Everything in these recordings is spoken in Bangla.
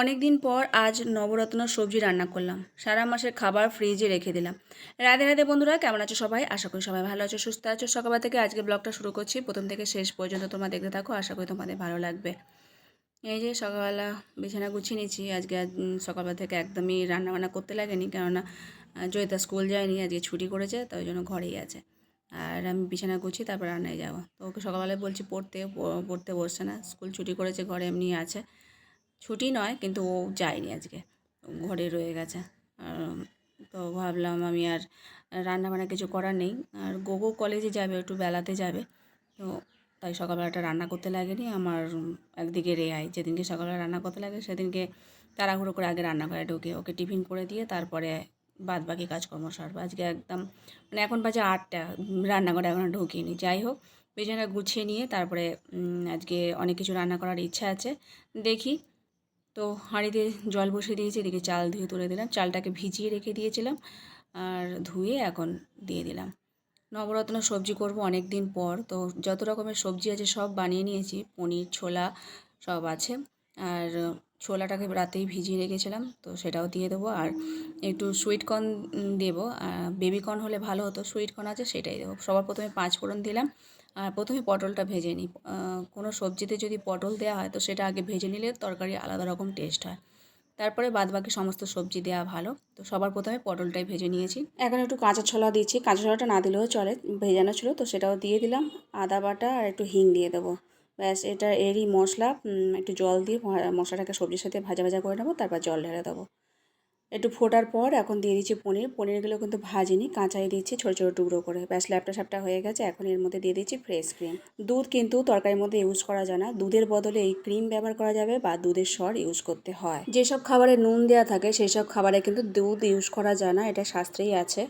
অনেক দিন পর আজ নবরত্ন সবজি রান্না করলাম। সারা মাসের খাবার ফ্রিজে রেখে দিলাম। রাধে রাধে বন্ধুরা কেমন আছো সবাই? আশা করি সবাই ভালো আছো সুস্থ আছো। সকালবেলা থেকে আজকে ব্লগটা শুরু করছি। প্রথম থেকে শেষ পর্যন্ত তোমরা দেখতে থাকো। আশা করি তোমাদের ভালো লাগবে। এই যে সকালবেলা বিছানা গুছিয়ে নিয়েছি। আজকে আজ, সকালবেলা থেকে একদমই রান্না বান্না করতে লাগেনি। কেননা জয়িতা স্কুল যায়নি আজকে ছুটি করেছে তো ওই জন্য ঘরেই আছে। আর আমি বিছানা গুছিয়ে তারপর রান্নায় যাব। তো ওকে সকালবেলায় বলছি পড়তে পড়তে বসছে না। স্কুল ছুটি করেছে ঘরে এমনি আছে। ছুটি নয়, কিন্তু ও যায়নি আজকে। ঘরে রয়ে গেছে। তো ভাবলাম আমি আর রান্নাবান্না কিছু করার নেই। আর গোগো কলেজে যাবে, একটু বেলাতে যাবে। তো তাই সকালবেলাটা রান্না করতে লাগেনি। আমার একদিকে রেয়াই, যেদিনকে সকালবেলা রান্না করতে লাগে, সেদিনকে তাড়াহুড়ো করে আগে রান্না করে ঢুকে ওকে টিফিন করে দিয়ে তারপরে বাদ বাকি কাজকর্ম সারবো। আজকে একদম মানে এখন বাজে আটটা রান্নাঘরে এখনও ঢুকিনি। যাই হোক বিছানা গুছিয়ে নিয়ে তারপরে আজকে অনেক কিছু রান্না করার ইচ্ছা আছে। দেখি তো হাঁড়িতে জল বসিয়ে দিয়েছি, এদিকে চাল ধুয়ে তুলে দিলাম। চালটাকে ভিজিয়ে রেখে দিয়েছিলাম আর ধুয়ে এখন দিয়ে দিলাম। নবরত্ন সবজি করব অনেক দিন পর, তো যত রকমের সবজি আছে সব বানিয়ে নিয়েছি। পনির, ছোলা সব আছে। আর ছোলাটাকে রাতেই ভিজিয়ে রেখেছিলাম, তো সেটাও দিয়ে দেবো। আর একটু সুইট কর্ন দেবো। বেবি কর্ন হলে ভালো হতো সুইট কর্ন আছে সেটাই দেবো। সবার প্রথমে পাঁচ ফোড়ন দিলাম। আর প্রথমে পটলটা ভেজে নিই। কোনো সবজিতে যদি পটল দেওয়া হয় তো সেটা আগে ভেজে নিলে তরকারি আলাদা রকম টেস্ট হয়। তারপরে বাদবাকি সমস্ত সবজি দেওয়া ভালো। তো সবার প্রথমে পটলটাই ভেজে নিয়েছি। এখন একটু কাঁচা ছোলা দিচ্ছি কাঁচা ছোলাটা না দিলেও চলে, ভেজানো ছিল তো সেটাও দিয়ে দিলাম। আদা বাটা আর একটু হিং দিয়ে দেবো। ব্যাস, এটা এরই মশলা। একটু জল দিয়ে মশলাটাকে সবজির সাথে ভাজা ভাজা করে নেব, তারপর জল ঢেলে দেবো। একটু ফোটার পর এখন দিয়ে দিচ্ছি পনির। পনিরগুলো কিন্তু ভাজিনি, কাঁচাই দিচ্ছি ছোটো ছোটো টুকরো করে। ব্যাস, ল্যাপটা স্যাপটা হয়ে গেছে, এখন এর মধ্যে দিয়ে দিচ্ছি ফ্রেশ ক্রিম দুধ কিন্তু তরকারির মধ্যে ইউজ করা যায় না। দুধের বদলে এই ক্রিম ব্যবহার করা যাবে বা দুধের স্বর ইউজ করতে হয়। যেসব খাবারে নুন দেওয়া থাকে সেই সব খাবারে কিন্তু দুধ ইউজ করা যায় না, এটা শাস্ত্রেই আছে।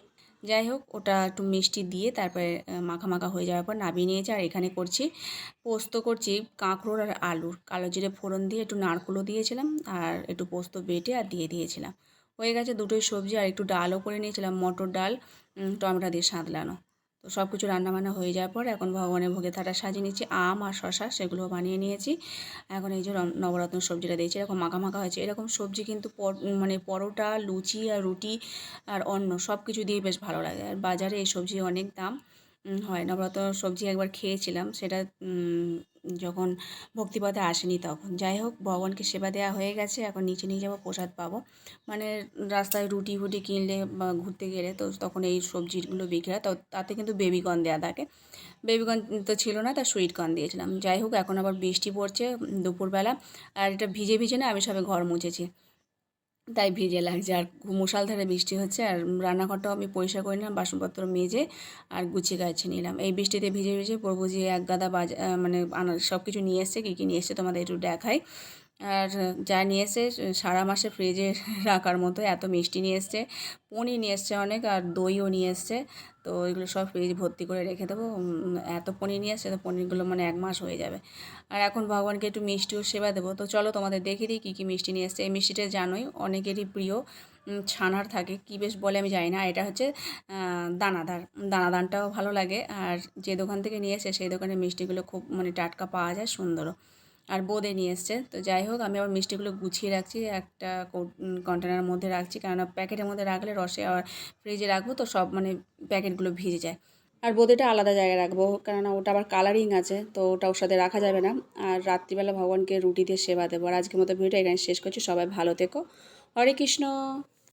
যাই হোক, ওটা একটু মিষ্টি দিয়ে তারপরে মাখা মাখা হয়ে যাওয়ার পর নামিয়ে নিয়েছি আর এখানে করছি পোস্ত করছি কাঁকরোল আর আলুর। কালো জিরে ফোড়ন দিয়ে একটু নারকুলও দিয়েছিলাম আর একটু পোস্ত বেটে আর দিয়ে দিয়েছিলাম। হয়ে গেছে দুটোই সবজি আর একটু ডালও করে নিয়েছিলাম, মটর ডাল টমেটো দিয়ে সাঁতলানো। তো সব কিছু রান্নাবান্না হয়ে যাওয়ার পর এখন ভগবানের ভোগে থাটা সাজিয়ে নিয়েছি আম আর শশা সেগুলো বানিয়ে নিয়েছি। এখন এই যে নবরত্ন সবজিটা দিয়েছি, এরকম মাখা মাখা হয়েছে। এরকম সবজি কিন্তু মানে পরোটা, লুচি আর রুটি আর অন্য সব কিছু দিয়ে বেশ ভালো লাগে। আর বাজারে এই সবজি অনেক দাম হয়। নবরত্ন সবজি একবার খেয়েছিলাম, সেটা যখন ভক্তিপথে আসেনি তখন। যাই হোক, ভগবানকে সেবা দেওয়া হয়ে গেছে, এখন নিচে নিয়ে যাব, প্রসাদ পাবো। মানে রাস্তায় রুটি ফুটি কিনলে বা ঘুরতে গেলে তো তখন এই সবজিগুলো বিক্রি হয়, তো তাতে কিন্তু বেবিকর্ন দেওয়া থাকে। বেবিকর্ন তো ছিল না, তার সুইট দিয়েছিলাম। যাই হোক, এখন আবার বৃষ্টি পড়ছে দুপুরবেলা, আর এটা ভিজে ভিজে না, আমি সবে ঘর মুছেছি। তাই ভিজে লাগছে। আর খুব মুষালধারে বৃষ্টি হচ্ছে আর রান্নাঘরটাও আমি পরিষ্কার করে নিলাম, বাসনপত্র মেজে আর গুছিয়ে গাছে নিলাম। এই বৃষ্টিতে ভিজে ভিজে প্রভুজি এক গাদা বাজা মানে সব কিছু নিয়ে এসছে, কী কী নিয়ে এসছে তোমাদের একটু দেখাই। আর যা নিয়ে এসছে, সারা মাসে ফ্রিজে রাখার মতো এত মিষ্টি নিয়ে এসছে, পনির নিয়ে এসছে অনেক আর দইও নিয়ে এসছে, তো এগুলো সব ফ্রিজ ভর্তি করে রেখে দেবো। এত পনির নিয়ে এসছে তো পনিরগুলো মানে এক মাস হয়ে যাবে। আর এখন ভগবানকে একটু মিষ্টিও সেবা দেবো। তো চলো তোমাদের দেখে দিই কী কী মিষ্টি নিয়ে এসছে। এই মিষ্টিটা জানোই অনেকেরই প্রিয়। ছানার থাকে, কী বেশ বলে আমি জানি না। এটা হচ্ছে দানাদার। দানাদানটাও ভালো লাগে। আর যে দোকান থেকে নিয়ে এসে সেই দোকানের মিষ্টিগুলো খুব মানে টাটকা পাওয়া যায়, সুন্দরও। আর বোঁদে নিয়ে এসছে। তো যাই হোক, আমি আবার মিষ্টিগুলো গুছিয়ে রাখছি, একটা কন্টেনারের মধ্যে রাখছি। কেননা প্যাকেটের মধ্যে রাখলে রসে আর ফ্রিজে রাখব, তো সব মানে প্যাকেটগুলো ভিজে যায়। আর বোঁদেটা আলাদা জায়গায় রাখব, কেননা ওটা আবার কালারিং আছে, তো ওটা ওর সাথে রাখা যাবে না। আর রাত্রিবেলা ভগবানকে রুটি দিয়ে সেবা দেবো। আর আজকের মতো ভিডিওটা এখানে শেষ করছি। সবাই ভালো থেকো। হরে কৃষ্ণ।